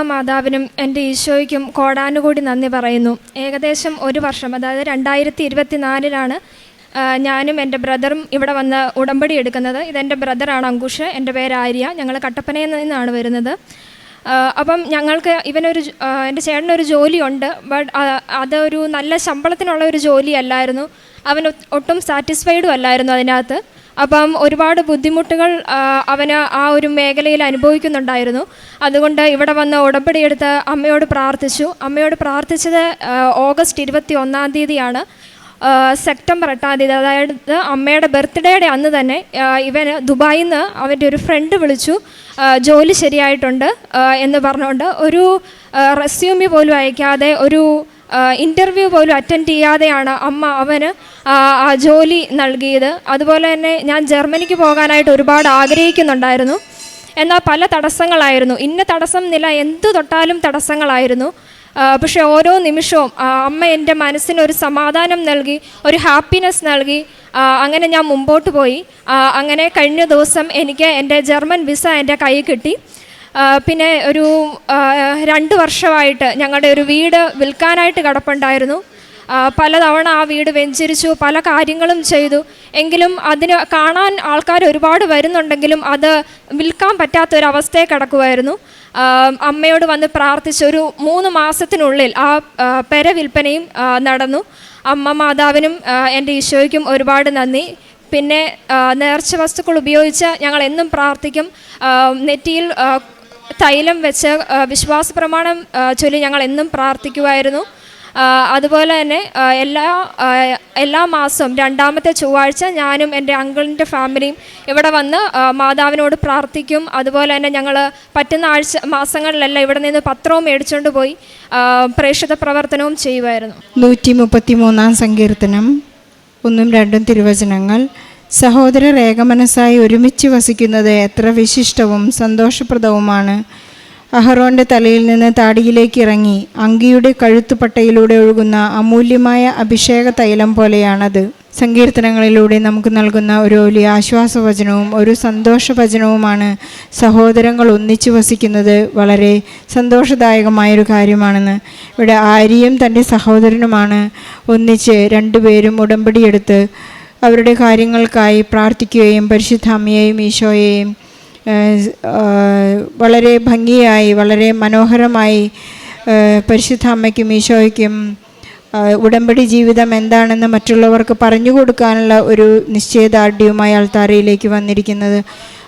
അമ്മ മാതാവിനും എന്റെ ഈശോയ്ക്കും കോടാനുകൂടി നന്ദി പറയുന്നു. ഏകദേശം ഒരു വർഷം അതായത് രണ്ടായിരത്തി ഇരുപത്തി നാലിലാണ് ഞാനും എന്റെ ബ്രദറും ഇവിടെ വന്ന് ഉടമ്പടി എടുക്കുന്നത്. ഇതെന്റെ ബ്രദറാണ് അങ്കുഷ് എന്റെ പേര് ആര്യ ഞങ്ങൾ കട്ടപ്പനയിൽ നിന്നാണ് വരുന്നത്. അപ്പം ഞങ്ങൾക്ക് ഇവനൊരു എന്റെ ചേട്ടനൊരു ജോലിയുണ്ട് ബട്ട് അതൊരു നല്ല ശമ്പളത്തിനുള്ള ഒരു ജോലിയല്ലായിരുന്നു. അവൻ ഒട്ടും സാറ്റിസ്ഫൈഡും അല്ലായിരുന്നു അതിനകത്ത്. അപ്പം ഒരുപാട് ബുദ്ധിമുട്ടുകൾ അവന് ആ ഒരു മേഖലയിൽ അനുഭവിക്കുന്നുണ്ടായിരുന്നു. അതുകൊണ്ട് ഇവിടെ വന്ന് ഉടമ്പടിയെടുത്ത് അമ്മയോട് പ്രാർത്ഥിച്ചു. അമ്മയോട് പ്രാർത്ഥിച്ചത് ഓഗസ്റ്റ് ഇരുപത്തി ഒന്നാം തീയതിയാണ് സെപ്റ്റംബർ എട്ടാം തീയതി അതായത് അമ്മയുടെ ബർത്ത്ഡേയുടെ അന്ന് തന്നെ ഇവന് ദുബായിൽ നിന്ന് അവന്റെ ഒരു ഫ്രണ്ട് വിളിച്ചു. ജോലി ശരിയായിട്ടുണ്ട് എന്ന് പറഞ്ഞുകൊണ്ട് ഒരു റെസ്യൂമി പോലും അയക്കാതെ ഒരു ഇന്റർവ്യൂ പോലും അറ്റൻഡ് ചെയ്യാതെയാണ് അമ്മ അവന് ആ ജോലി നൽകിയത്. അതുപോലെ തന്നെ ഞാൻ ജർമ്മനിക്ക് പോകാനായിട്ട് ഒരുപാട് ആഗ്രഹിക്കുന്നുണ്ടായിരുന്നു. എന്നാൽ പല തടസ്സങ്ങളായിരുന്നു. ഇന്ന തടസ്സം നില എന്തു തൊട്ടാലും തടസ്സങ്ങളായിരുന്നു. പക്ഷേ ഓരോ നിമിഷവും അമ്മ എന്റെ മനസ്സിന് ഒരു സമാധാനം നൽകി ഒരു ഹാപ്പിനെസ് നൽകി അങ്ങനെ ഞാൻ മുമ്പോട്ട് പോയി. അങ്ങനെ കഴിഞ്ഞ ദിവസം എനിക്ക് എന്റെ ജർമ്മൻ വിസ എന്റെ കയ്യിൽ കിട്ടി. പിന്നെ ഒരു രണ്ട് വർഷമായിട്ട് ഞങ്ങളുടെ ഒരു വീട് വിൽക്കാനായിട്ട് കിടപ്പുണ്ടായിരുന്നു. പലതവണ ആ വീട് വെഞ്ചരിച്ചു പല കാര്യങ്ങളും ചെയ്തു. എങ്കിലും അതിന് കാണാൻ ആൾക്കാർ ഒരുപാട് വരുന്നുണ്ടെങ്കിലും അത് വിൽക്കാൻ പറ്റാത്തൊരവസ്ഥയെ കിടക്കുമായിരുന്നു അമ്മയോട് വന്ന് പ്രാർത്ഥിച്ച് ഒരു മൂന്ന് മാസത്തിനുള്ളിൽ ആ പെര വിൽപ്പനയും നടന്നു. അമ്മ മാതാവിനും എന്റെ ഈശോയ്ക്കും ഒരുപാട് നന്ദി. പിന്നെ നേർച്ച വസ്തുക്കൾ ഉപയോഗിച്ച് ഞങ്ങൾ എന്നും പ്രാർത്ഥിക്കും. നെറ്റിയിൽ തൈലം വെച്ച് വിശ്വാസ പ്രമാണം ചൊല്ലി ഞങ്ങൾ എന്നും പ്രാർത്ഥിക്കുമായിരുന്നു അതുപോലെ തന്നെ എല്ലാ എല്ലാ മാസവും രണ്ടാമത്തെ ചൊവ്വാഴ്ച ഞാനും എന്റെ അങ്കിളിന്റെ ഫാമിലിയും ഇവിടെ വന്ന് മാതാവിനോട് പ്രാർത്ഥിക്കും. അതുപോലെ തന്നെ ഞങ്ങൾ പറ്റുന്ന ആഴ്ച മാസങ്ങളിലെല്ലാം ഇവിടെ നിന്ന് പത്രവും മേടിച്ചുകൊണ്ട് പോയി പ്രേക്ഷിത പ്രവർത്തനവും ചെയ്യുമായിരുന്നു നൂറ്റി മുപ്പത്തി മൂന്നാം സങ്കീർത്തനം ഒന്നും രണ്ടും തിരുവചനങ്ങൾ സഹോദരർ ഏകമനസ്സായി ഒരുമിച്ച് വസിക്കുന്നത് എത്ര വിശിഷ്ടവും സന്തോഷപ്രദവുമാണ്. അഹറോന്റെ തലയിൽ നിന്ന് താടിയിലേക്ക് ഇറങ്ങി അങ്കിയുടെ കഴുത്തുപട്ടയിലൂടെ ഒഴുകുന്ന അമൂല്യമായ അഭിഷേക തൈലം പോലെയാണത്. സങ്കീർത്തനങ്ങളിലൂടെ നമുക്ക് നൽകുന്ന ഒരു വലിയ ആശ്വാസവചനവും ഒരു സന്തോഷവചനവുമാണ് സഹോദരങ്ങൾ ഒന്നിച്ചു വസിക്കുന്നത് വളരെ സന്തോഷദായകമായൊരു കാര്യമാണെന്ന്. ഇവിടെ ആര്യയും തന്റെ സഹോദരനുമാണ്. ഒന്നിച്ച് രണ്ടുപേരും ഉടമ്പടിയെടുത്ത് അവരുടെ കാര്യങ്ങൾക്കായി പ്രാർത്ഥിക്കുകയും പരിശുദ്ധ അമ്മയെയും ഈശോയെയും വളരെ ഭംഗിയായി വളരെ മനോഹരമായി പരിശുദ്ധ അമ്മയ്ക്കും ഈശോയ്ക്കും ഉടമ്പടി ജീവിതം എന്താണെന്ന് മറ്റുള്ളവർക്ക് പറഞ്ഞു കൊടുക്കാനുള്ള ഒരു നിശ്ചയദാർഢ്യവുമായി അൾത്താരയിലേക്ക് വന്നിരിക്കുന്നത്.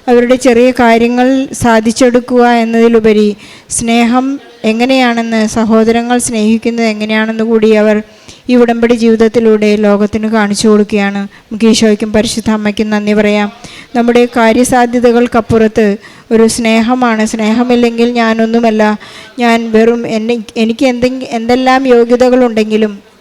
അവരുടെ ചെറിയ കാര്യങ്ങൾ സാധിച്ചെടുക്കുക എന്നതിലുപരി സ്നേഹം എങ്ങനെയാണെന്ന് സഹോദരങ്ങൾ സ്നേഹിക്കുന്നത് എങ്ങനെയാണെന്ന് കൂടി അവർ ഈ ഉടമ്പടി ജീവിതത്തിലൂടെ ലോകത്തിന് കാണിച്ചു കൊടുക്കുകയാണ്. നമുക്ക് പരിശുദ്ധ അമ്മയ്ക്കും നന്ദി പറയാം. നമ്മുടെ കാര്യസാധ്യതകൾക്കപ്പുറത്ത് ഒരു സ്നേഹമാണ്. സ്നേഹമില്ലെങ്കിൽ ഞാനൊന്നുമല്ല. ഞാൻ വെറും എന്നെ എനിക്ക് എന്തെങ്കിലും എന്തെല്ലാം യോഗ്യതകളുണ്ടെങ്കിലും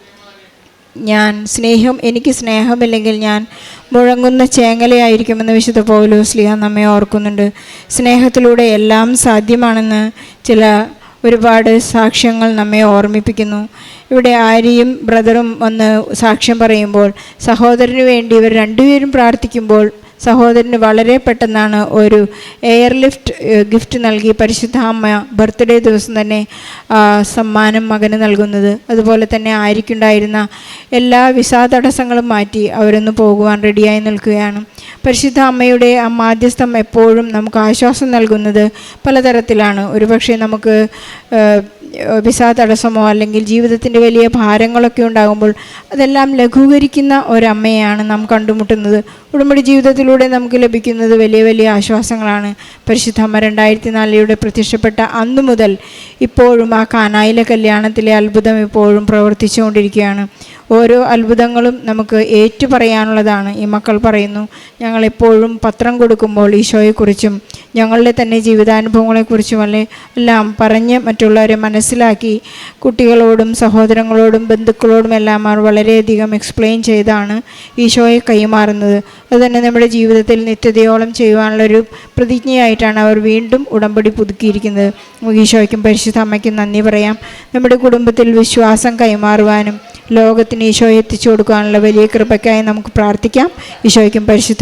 ഞാൻ സ്നേഹം എനിക്ക് സ്നേഹമില്ലെങ്കിൽ ഞാൻ മുഴങ്ങുന്ന ചേങ്ങലയായിരിക്കുമെന്ന് വിശുദ്ധ പൗലോസ്ലിയ നമ്മെ ഓർക്കുന്നുണ്ട്. സ്നേഹത്തിലൂടെ എല്ലാം സാധ്യമാണെന്ന് ചില ഒരുപാട് സാക്ഷ്യങ്ങൾ നമ്മെ ഓർമ്മിപ്പിക്കുന്നു. ഇവിടെ ആര്യയും ബ്രദറും വന്ന് സാക്ഷ്യം പറയുമ്പോൾ സഹോദരന് വേണ്ടി ഇവർ രണ്ടുപേരും പ്രാർത്ഥിക്കുമ്പോൾ സഹോദരന് വളരെ പെട്ടെന്നാണ് ഒരു എയർലിഫ്റ്റ് ഗിഫ്റ്റ് നൽകി. പരിശുദ്ധ അമ്മ ബർത്ത്ഡേ ദിവസം തന്നെ സമ്മാനം മകന് നൽകുന്നത്. അതുപോലെ തന്നെ ആയിരിക്കുണ്ടായിരുന്ന എല്ലാ വിസാ തടസ്സങ്ങളും മാറ്റി അവരൊന്ന് പോകുവാൻ റെഡിയായി നിൽക്കുകയാണ്. പരിശുദ്ധ അമ്മയുടെ ആ മാധ്യസ്ഥം എപ്പോഴും നമുക്ക് ആശ്വാസം നൽകുന്നത് പലതരത്തിലാണ്. ഒരുപക്ഷെ നമുക്ക് വിസ തടസ്സമോ അല്ലെങ്കിൽ ജീവിതത്തിന്റെ വലിയ ഭാരങ്ങളൊക്കെ ഉണ്ടാകുമ്പോൾ അതെല്ലാം ലഘൂകരിക്കുന്ന ഒരമ്മയാണ് നാം കണ്ടുമുട്ടുന്നത്. ഉടമ്പടി ജീവിതത്തിലൂടെ നമുക്ക് ലഭിക്കുന്നത് വലിയ വലിയ ആശ്വാസങ്ങളാണ്. പരിശുദ്ധ അമ്മ രണ്ടായിരത്തി നാലിലൂടെ പ്രത്യക്ഷപ്പെട്ട അന്നു മുതൽ ഇപ്പോഴും ആ കാനായിലെ കല്യാണത്തിലെ അത്ഭുതം ഇപ്പോഴും പ്രവർത്തിച്ചുകൊണ്ടിരിക്കുകയാണ്. ഓരോ അത്ഭുതങ്ങളും നമുക്ക് ഏറ്റു പറയാനുള്ളതാണ് ഈ മക്കൾ പറയുന്നു ഞങ്ങൾ എപ്പോഴും പത്രം കൊടുക്കുമ്പോൾ ഈശോയെക്കുറിച്ചും ഞങ്ങളുടെ തന്നെ ജീവിതാനുഭവങ്ങളെക്കുറിച്ചും അല്ലെ എല്ലാം പറഞ്ഞ് മറ്റുള്ളവരെ മനസ്സിലാക്കി കുട്ടികളോടും സഹോദരങ്ങളോടും ബന്ധുക്കളോടും എല്ലാം വളരെയധികം എക്സ്പ്ലെയിൻ ചെയ്താണ് ഈശോയെ കൈമാറുന്നത്. അതുതന്നെ നമ്മുടെ ജീവിതത്തിൽ നിത്യതയോളം ചെയ്യുവാനുള്ളൊരു പ്രതിജ്ഞയായിട്ടാണ് അവർ വീണ്ടും ഉടമ്പടി പുതുക്കിയിരിക്കുന്നത്. ഈശോയ്ക്കും പരിശുദ്ധ അമ്മയ്ക്കും നന്ദി പറയാം. നമ്മുടെ കുടുംബത്തിൽ വിശ്വാസം കൈമാറുവാനും ലോകത്തിന് ഈശോയെ എത്തിച്ചു കൊടുക്കാനുള്ള വലിയ കൃപയ്ക്കായി നമുക്ക് പ്രാർത്ഥിക്കാം. ഈശോയ്ക്കും പരിശുദ്ധ